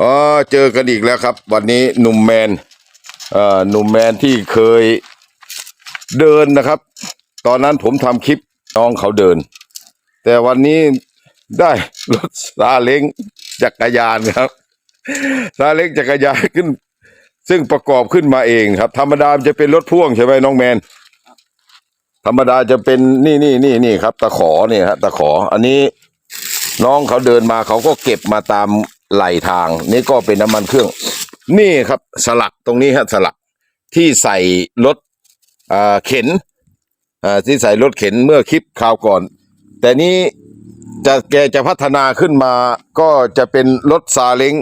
อ๋อเจอกันอีกแล้วครับ วันนี้หนุ่มแมนเอ่อหนุ่มแมนที่เคยเดินนะครับ ตอนนั้นผมทำคลิปน้องเขาเดิน แต่วันนี้ได้รถซาเล้งจักรยานครับซาเล้งจักรยานขึ้น ซึ่งประกอบขึ้นมาเองครับ ธรรมดาจะเป็นรถพ่วงใช่ไหมน้องแมน ธรรมดาจะเป็นนี่นี่นี่นี่ครับ ตะขอเนี่ยฮะตะขอ อันนี้น้องเขาเดินมาเขาก็เก็บมาตาม ไหลทางนี่ก็เป็นน้ำมันเครื่อง นี่ครับสลักตรงนี้ฮะสลักที่ใส่รถอ่าเข็นอ่าที่ใส่รถเข็นเมื่อคลิปคราวก่อน แต่นี้จะแกจะพัฒนาขึ้นมาก็จะเป็นรถซาเล้ง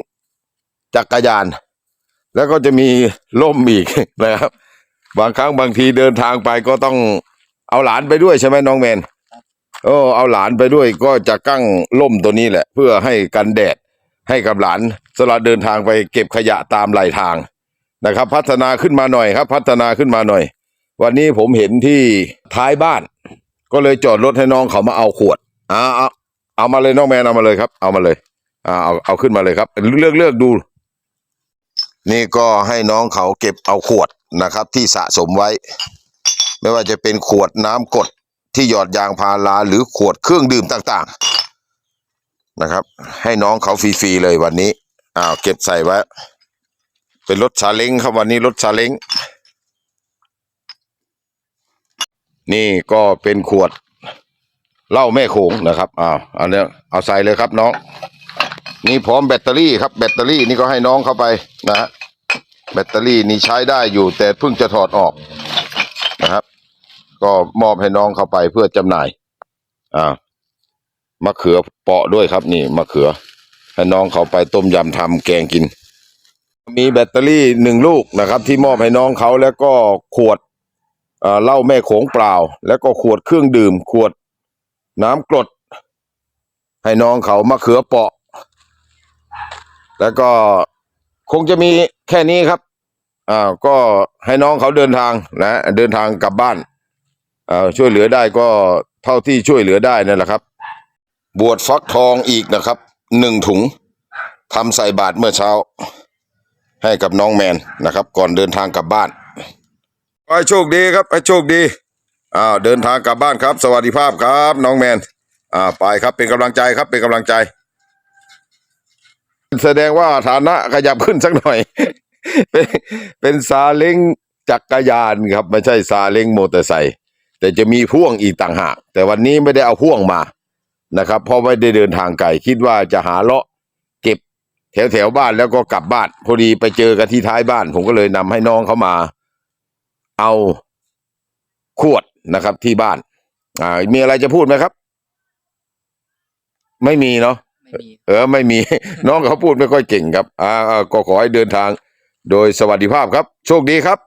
จักรยาน แล้วก็จะมีล่มอีกนะครับ บางครั้งบางทีเดินทางไปก็ต้องเอาหลานไปด้วยใช่ไหมน้องแมนโอ้เอาหลานไปด้วยก็จะกั้งล่มตัวนี้แหละ เพื่อให้กันแดด ให้กับหลานสำหรับเดินทางไปเก็บขยะตามไหลทางนะครับ พัฒนาขึ้นมาหน่อยครับ พัฒนาขึ้นมาหน่อย วันนี้ผมเห็นที่ท้ายบ้าน ก็เลยจอดรถให้น้องเขามาเอาขวดอ่าเอาเอามาเลยน้องแมนเอามาเลยครับ เอามาเลยอ่าเอาเอาขึ้นมาเลยครับ เลือกเลือกดู นี่ก็ให้น้องเขาเก็บเอาขวดนะครับ ที่สะสมไว้ ไม่ว่าจะเป็นขวดน้ำกดที่หยอดยางพาราหรือขวดเครื่องดื่มต่าง ๆ นะครับ ให้น้องเขาฟรีๆเลยวันนี้อ้าวเก็บใส่ไว้เป็นรถซาเล้งครับวันนี้รถซาเล้งนี่ก็เป็นขวดเหล้าแม่โขงนะครับอ้าวเอาเนี้ยเอาใส่เลยครับน้อง นี่พร้อมแบตเตอรี่ครับ แบตเตอรี่นี่ก็ให้น้องเข้าไปนะฮะแบตเตอรี่นี่ใช้ได้อยู่ แต่เพิ่งจะถอดออกนะครับ ก็มอบให้น้องเข้าไปเพื่อจำหน่ายอ่า มะเขือเปาะด้วยครับนี่มะเขือให้น้องเขาไปต้มยำทำแกงกิน มีแบตเตอรี่หนึ่งลูกนะครับ ที่มอบให้น้องเขาแล้วก็ขวดเอ่อเหล้าแม่โขงเปล่า แล้วก็ขวดเครื่องดื่ม ขวดน้ำกรด ให้น้องเขามะเขือเปาะ แล้วก็คงจะมีแค่นี้ครับอ่าก็ให้น้องเขาเดินทางนะเดินทางกลับบ้านอ่าช่วยเหลือได้ก็เท่าที่ช่วยเหลือได้นั่นแหละครับ บวชฟักทองอีกนะครับหนึ่งถุงทำใส่บาตรเมื่อเช้า ให้กับน้องแมนนะครับ ก่อนเดินทางกลับบ้านขอให้โชคดีครับให้โชคดีอ้าวเดินทางกลับบ้านครับ สวัสดิภาพครับ น้องแมนอ่าไปครับเป็นกำลังใจครับเป็นกำลังใจ แสดงว่าฐานะขยับขึ้นสักหน่อย เป็นเป็นซาเล้งจักรยานครับ ไม่ใช่ซาเล้งมอเตอร์ไซค์แต่จะมีพ่วงอีกต่างหาก แต่วันนี้ไม่ได้เอาพ่วงมา นะครับ เพราะไม่ได้เดินทางไกลคิดว่าจะหาเลาะเก็บแถวแถวๆบ้านแล้วก็กลับบ้านพอดีไปเจอกันที่ท้ายบ้าน ผมก็เลยนำให้น้องเขามา เอาขวดนะครับ ที่บ้าน อ่า มีอะไรจะพูดไหมครับ ไม่มีเนาะไม่มีเออ ไม่มี น้องเขาพูดไม่ค่อยเก่งครับอ่าอ่าก็ขอให้เดินทาง โดยสวัสดิภาพครับ โชคดีครับ